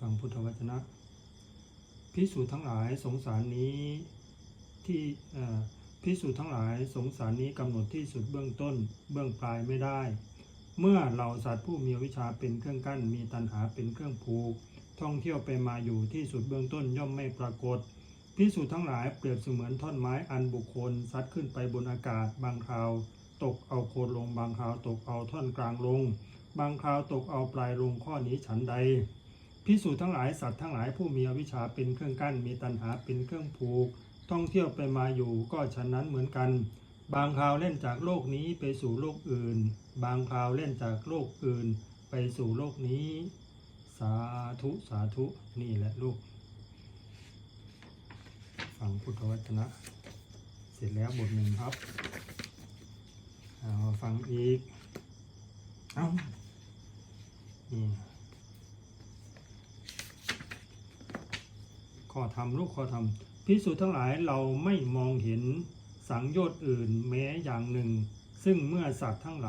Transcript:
ฟังพุทธวจนะพิสูจน์ทั้งหลายสงสารนี้ที่พิสูจน์ทั้งหลายสงสารนี้กำหนดที่สุดเบื้องต้นเบื้องปลายไม่ได้ เมื่อเราสัตว์ผู้มีวิชาเป็นเครื่องกั้นมีตัณหาเป็นเครื่องผูก ท่องเที่ยวไปมาอยู่ที่สุดเบื้องต้นย่อมไม่ปรากฏพิสูจน์ทั้งหลายเปรียบเสมือนท่อนไม้อันบุคคลซัดขึ้นไปบนอากาศ บางคราว ตกเอาโคนลง บางคราวตกเอาท่อนกลางลง บางคราวตกเอาปลายลงข้อนี้ฉันใด พิสูจน์ทั้งหลายสัตว์ทั้งหลายผู้มีอวิชชาเป็นเครื่องกั้นมีตัณหาเป็นเครื่องผูก ท่องเที่ยวไปมาอยู่ก็ฉะนั้นเหมือนกัน บางคราวเล่นจากโลกนี้ไปสู่โลกอื่น บางคราวเล่นจากโลกอื่น ไปสู่โลกนี้ สาธุสาธุนี่แหละลูกฟังพุทธวจนะ เสร็จแล้วบทหนึ่งครับเอามาฟังอีก เอานี่ อธรรมลูกคอธรรมพิสูจน์ทั้งหลายเราไม่มองเห็นสังโยชน์อื่นแม้อย่างหนึ่ง ซึ่งเมื่อสัตว์ทั้งหลาย